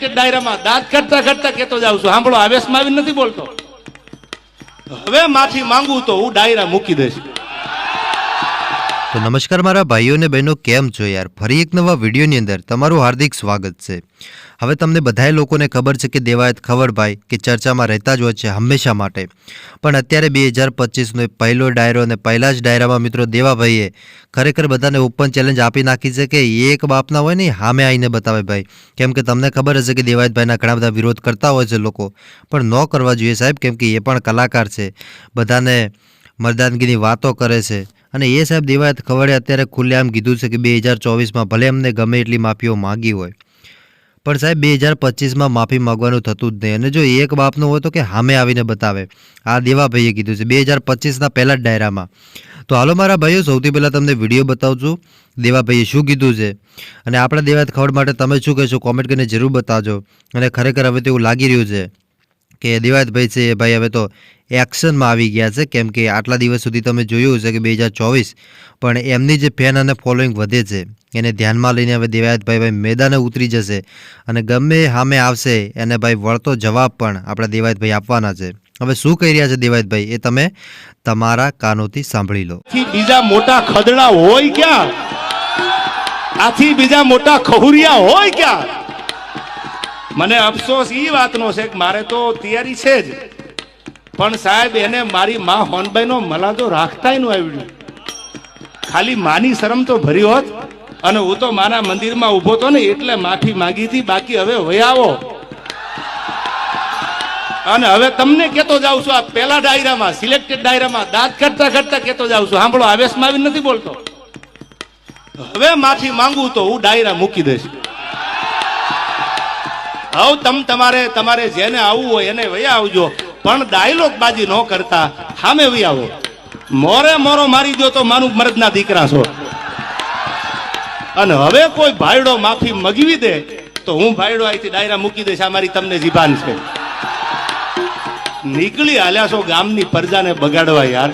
ડાયરામાં દાંત કરતા કરતા કેતો જાઉં છું. સાંભળો આવેશમાં આવી નથી બોલતો. હવે માફી માંગુ તો હું ડાયરા મૂકી દઈશ. તો નમસ્કાર મારા ભાઈઓ અને બહેનો, કેમ છો યાર? ફરી એક નવા વિડીયોની અંદર તમારું હાર્દિક સ્વાગત છે. હવે તમને બધાય લોકોને ખબર છે કે દેવાયત ખવડભાઈ કે ચર્ચામાં રહેતા જ હોય છે હંમેશા માટે. પણ અત્યારે બે હજાર પચીસનો પહેલો ડાયરો અને પહેલા જ ડાયરામાં મિત્રો દેવાભાઈએ ખરેખર બધાને ઓપન ચેલેન્જ આપી નાખી છે કે એક બાપના હોય ને હામે આવીને બતાવે ભાઈ. કેમ કે તમને ખબર હશે કે દેવાયતભાઈના ઘણા બધા વિરોધ કરતા હોય છે લોકો. પણ ન કરવા જોઈએ સાહેબ, કેમ કે એ પણ કલાકાર છે. બધાને મરદાનગીની વાતો કરે છે. અને એ સાહેબ દેવાયત ખવડે અત્યારે ખુલ્લેઆમ કીધું છે કે બે હજાર ચોવીસમાં ભલે એમને ગમે એટલી માફીઓ માગી હોય, પણ સાહેબ બે હજાર પચીસમાં માફી માગવાનું થતું જ નહીં. અને જો એક બાપનું હોય તો કે સામે આવીને બતાવે. આ દેવાભાઈએ કીધું છે, બે હજાર પચીસના પહેલાં જ ડાયરામાં. તો હાલો મારા ભાઈઓ, સૌથી પહેલાં તમને વીડિયો બતાવું છું દેવાભાઈએ શું કીધું છે? અને આપણા દેવાયત ખવડ માટે તમે શું કહેશો? કોમેન્ટ કરીને જરૂર બતાવજો. અને ખરેખર હવે તો એવું લાગી રહ્યું છે કે દેવાયતભાઈ છે, એ ભાઈ હવે તો એક્શનમાં આવી ગયા છે. કેમ કે આટલા દિવસ સુધી તમે જોયું હશે કે બે હજાર ચોવીસ પણ એમની જે ફેન અને ફોલોઈંગ વધે છે. એને ધ્યાનમાં લઈને હવે દેવાયતભાઈ ભાઈ મેદાને ઉતરી જશે અને ગમે સામે આવશે એને ભાઈ વળતો જવાબ પણ આપણા દેવાયતભાઈ આપવાના છે. હવે શું કહી રહ્યા છે દેવાયતભાઈ? એ તમે તમારા કાનોથી સાંભળી લો. બીજા મોટા ખદડા હોય ક્યાં? આથી બીજા મોટા ખહુરિયા હોય ક્યાં? મને અફસોસ ઈ વાતનો છે કે મારે તો તૈયારી છે જ. પણ સાહેબ, એને મારી માં હોનબાઈનો મલાદો રાખતાયનું આવડ્યું ખાલી માની શરમ તો ભરી હોત. અને હું તો મારા મંદિરમાં ઊભો તો ને, એટલે માફી માંગી હતી. બાકી હવે વયાવો અને હવે તમને કેતો જાઉં છું, આ પેલા ડાયરામાં, સિલેક્ટેડ ડાયરામાં, દાંત કરતા કરતા કેતો જાઉં છું. સાંભળો આવેશમાં માં નથી બોલતો. હવે માફી માંગુ તો હું ડાયરા મૂકી દઈશ. હવે તમ તમારે તમારે જેને આવવું હોય એને વયા આવજો. પણ ડાયલોગ બાજી ન કરતા સામે આવો. મોરે મોરો મારી દો તો માનું મરદના દીકરા છો. અને હવે કોઈ ભાઈડો માફી મગવી દે, તો હું ભાઈડો અહીંથી ડાયરા મૂકી દઈશ, આ મારી તમને જીભાન છે. નીકળી હાલ્યા છો ગામની પ્રજાને બગાડવા યાર.